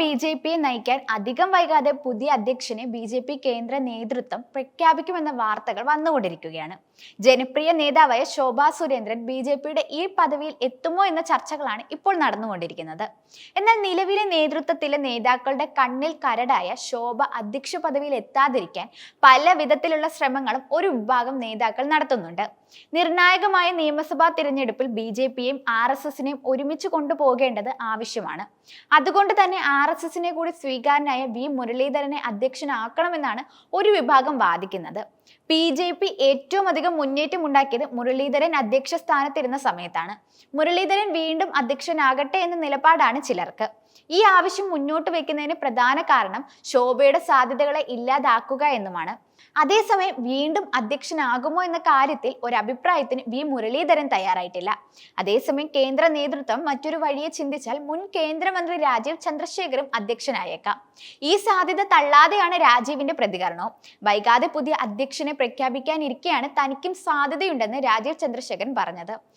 B J പിയെ നയിക്കാൻ അധികം വൈകാതെ പുതിയ അധ്യക്ഷനെ ബി ജെ പി കേന്ദ്ര നേതൃത്വം പ്രഖ്യാപിക്കുമെന്ന വാർത്തകൾ വന്നുകൊണ്ടിരിക്കുകയാണ്. ജനപ്രിയ നേതാവായ ശോഭാ സുരേന്ദ്രൻ ബി ജെ പിയുടെ ഈ പദവിയിൽ എത്തുമോ എന്ന ചർച്ചകളാണ് ഇപ്പോൾ നടന്നുകൊണ്ടിരിക്കുന്നത്. എന്നാൽ നിലവിലെ നേതൃത്വത്തിലെ നേതാക്കളുടെ കണ്ണിൽ കരടായ ശോഭ അധ്യക്ഷ പദവിയിൽ എത്താതിരിക്കാൻ പല വിധത്തിലുള്ള ശ്രമങ്ങളും ഒരു വിഭാഗം നേതാക്കൾ നടത്തുന്നുണ്ട്. നിർണായകമായ നിയമസഭാ തിരഞ്ഞെടുപ്പിൽ ബി ജെ പിയെയും ആർ എസ് എസിനെയും ഒരുമിച്ച് കൊണ്ടുപോകേണ്ടത് ആവശ്യമാണ്. അതുകൊണ്ട് തന്നെ ആർ എസ് എസിനെ കൂടി സ്വീകാരനായ വി മുരളീധരനെ അധ്യക്ഷനാക്കണമെന്നാണ് ഒരു വിഭാഗം വാദിക്കുന്നത്. ബി ജെ പി ഏറ്റവും അധികം മുന്നേറ്റം ഉണ്ടാക്കിയത് മുരളീധരൻ അധ്യക്ഷ സ്ഥാനത്തിരുന്ന സമയത്താണ്. മുരളീധരൻ വീണ്ടും അധ്യക്ഷനാകട്ടെ എന്ന നിലപാടാണ് ചിലർക്ക്. ഈ ആവശ്യം മുന്നോട്ട് വെക്കുന്നതിന് പ്രധാന കാരണം ശോഭയുടെ സാധ്യതകളെ ഇല്ലാതാക്കുക എന്നുമാണ്. അതേസമയം വീണ്ടും അധ്യക്ഷനാകുമോ എന്ന കാര്യത്തിൽ ഒരു അഭിപ്രായത്തിന് വി മുരളീധരൻ തയ്യാറായിട്ടില്ല. അതേസമയം കേന്ദ്ര നേതൃത്വം മറ്റൊരു വഴിയെ ചിന്തിച്ചാൽ മുൻ കേന്ദ്രമന്ത്രി രാജീവ് ചന്ദ്രശേഖരും അധ്യക്ഷനായേക്കാം. ഈ സാധ്യത തള്ളാതെയാണ് രാജീവിന്റെ പ്രതികരണവും. വൈകാതെ പുതിയ അധ്യക്ഷനെ പ്രഖ്യാപിക്കാനിരിക്കെയാണ് തനിക്കും സാധ്യതയുണ്ടെന്ന് രാജീവ് ചന്ദ്രശേഖരൻ പറഞ്ഞത്.